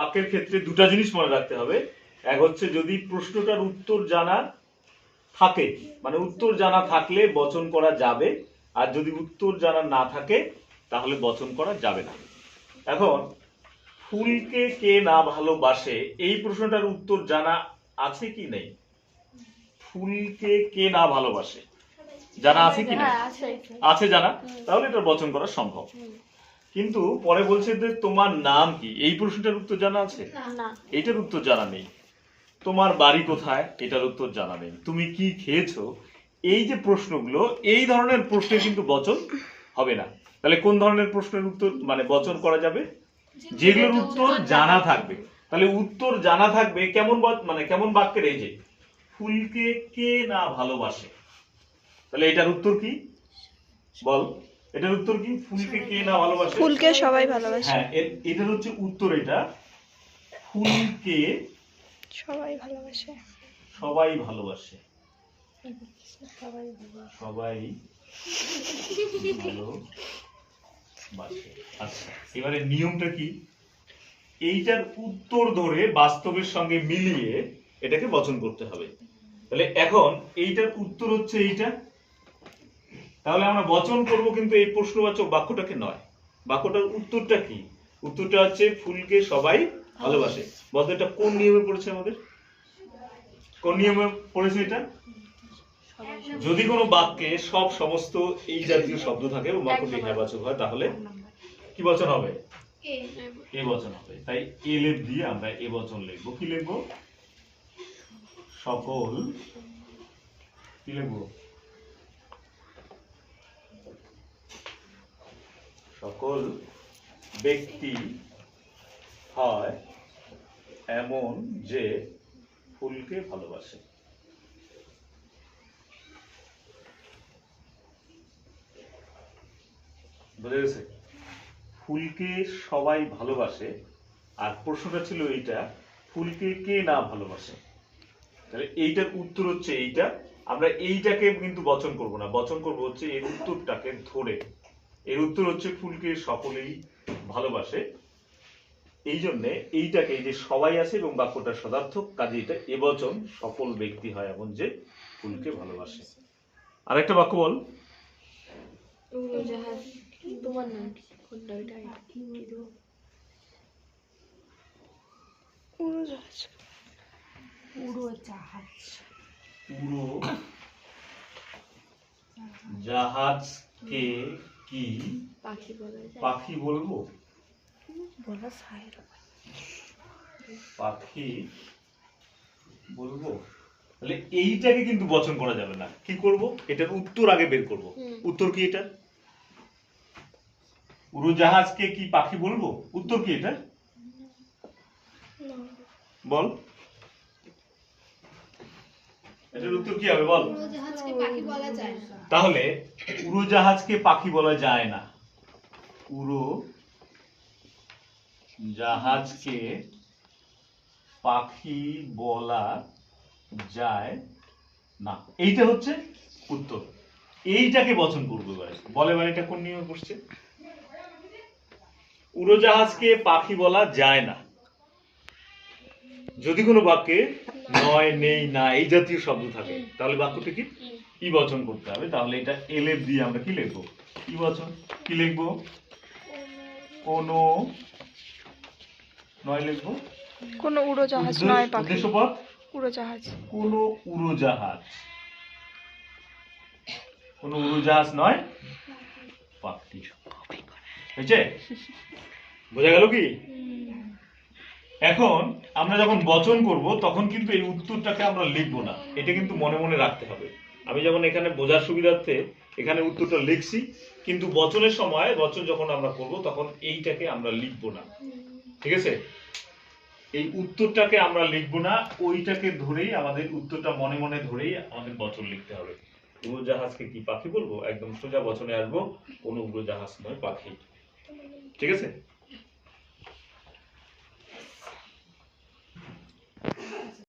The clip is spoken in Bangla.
বাক্যের ক্ষেত্রে দুটা জিনিস মনে রাখতে হবে। এক হচ্ছে যদি প্রশ্নটার উত্তর জানা থাকে মানে উত্তর জানা থাকলে বচন করা যাবে আর যদি উত্তর জানা না থাকে তাহলে বচন করা যাবে না। এখন ফুলকে কে না ভালোবাসে এই প্রশ্নটার উত্তর জানা আছে কি নেই? ফুলকে কে না ভালোবাসে? জানা আছে কি না হ্যাঁ আছে। আছে জানা? তাহলে এটা বচন করা সম্ভব। কিন্তু পরে বলছে যে তোমার নাম কি? এই প্রশ্নটার উত্তর জানা আছে? এটার উত্তর জানা নেই। তোমার বাড়ি কোথায়? এটার উত্তর জানা নেই। তুমি কি খেয়েছো? এই যে প্রশ্নগুলো এই ধরনের প্রশ্নে কিন্তু বচন হবে না। তাহলে কোন ধরনের প্রশ্নের উত্তর মানে বচন করা যাবে? যেগুলোর উত্তর জানা থাকবে। তাহলে উত্তর জানা থাকবে কেমন মানে কেমন বাক্যের এই যে ফুলকে কে না ভালোবাসে? তাহলে এটার উত্তর কি? বল। এটার উত্তর কি? ফুলকে কে না ভালোবাসে? ফুলকে সবাই ভালোবাসে। হ্যাঁ এর- এটার হচ্ছে উত্তর এটা। ফুলকে সবাই ভালোবাসে। সবাই ভালোবাসে। সবাই ভালোবাসে। আচ্ছা এবারে নিয়মটা কি? এইটার উত্তর ধরে বাস্তবের সঙ্গে মিলিয়ে এটাকে বচন করতে হবে। তাহলে এখন এইটার উত্তর হচ্ছে এইটা। তাহলে আমরা বচন করব কিন্তু এই প্রশ্নবাচক বাক্যটাকে নয়। বাক্যটার উত্তরটা কি? উত্তরটা হচ্ছে ফুলকে সবাই ভালোবাসে। বলতো এটা কোন নিয়মে পড়েছে আমাদের? কোন নিয়মে পড়েছে এটা? যদি কোনো বাক্যে সব সমস্ত এই জাতীয় শব্দ থাকে এবং বাক্যটি হ্যাবাচক হয় তাহলে কি বচন হবে? এ বচন হবে। তাই এ লেপ দিয়ে আমরা এ বচন লিখব। কি লিখব? সকল। কি লিখব? সকল ব্যক্তি হয় এমন যে ফুলকে ভালোবাসে। গেছে? ফুলকে সবাই ভালোবাসে, আর প্রশ্নটা ছিল এইটা, ফুলকে কে না ভালোবাসে? তাহলে এইটার উত্তর হচ্ছে এইটা। আমরা এইটাকে কিন্তু বচন করব না। বচন করব হচ্ছে এর উত্তরটাকে ধরে। এর উত্তর হচ্ছে ফুলকে সকলেই ভালোবাসে। এই জন্য এইটাকে এই যে সবাই আছে এবং বাক্যটা সদার্থক কাজে এটা এবচন সকল ব্যক্তি হয় এমন যে ফুলকে ভালোবাসে। আরেকটা বাক্য বল। জাহাজকে কি? পাখি বলা যায়। পাখি বলব? বলা যায় পাখি বলব? তাহলে এইটাকে কিন্তু বচন করা যাবে না। কি করব? এটার উত্তর আগে বের করব। উত্তর কি এটা উড়োজাহাজকে কি পাখি বলব? উত্তর কি এটা বল। এটার উত্তর কি হবে? বল। উড়োজাহাজকে পাখি বলা যায় না। তাহলে উড়োজাহাজকে পাখি বলা যায় না। উড়ো জাহাজকে পাখি বলা যায় না। এইটা হচ্ছে উত্তর। এইটাকে বচন করব বলে এবার এটা কোন নিয়মে করছে উড়োজাহাজকে পাখি বলা যায় না। যদি কোনো বাক্যে নয়, নেই, না, এই জাতীয় শব্দ থাকে, তাহলে বাক্যটি কি? ই বচন করতে হবে তাহলে এটা এলেপ দিয়ে আমরা কি লিখব? ই বচন কি লিখব? কোনো নয় লিখব? কোনো উড়োজাহাজ নয় পাখি। উদ্দেশ্যপদ উড়োজাহাজ। কোনো উড়োজাহাজ। কোনো উড়োজাহাজ নয় পাখি। হয়েছে? বোঝা গেল কি? এখন আমরা যখন বচন করব তখন কিন্তু এই উত্তরটাকে আমরা লিখব না। এটা কিন্তু মনে মনে রাখতে হবে। আমি যেমন এখানে বোঝার সুবিধার্থে এখানে উত্তরটা লিখছি, কিন্তু বচনের সময়, বচন যখন আমরা করব তখন এইটাকে আমরা লিখব না। ঠিক আছে? এই উত্তরটাকে আমরা লিখব না, ওইটাকে ধরেই আমাদের উত্তরটা মনে মনে ধরেই আমাদের বচন লিখতে হবে। উড়োজাহাজকে কি পাখি বলব? একদম সোজা বচনে আসব, কোনো উড়োজাহাজ নয়, পাখি। ঠিক আছে?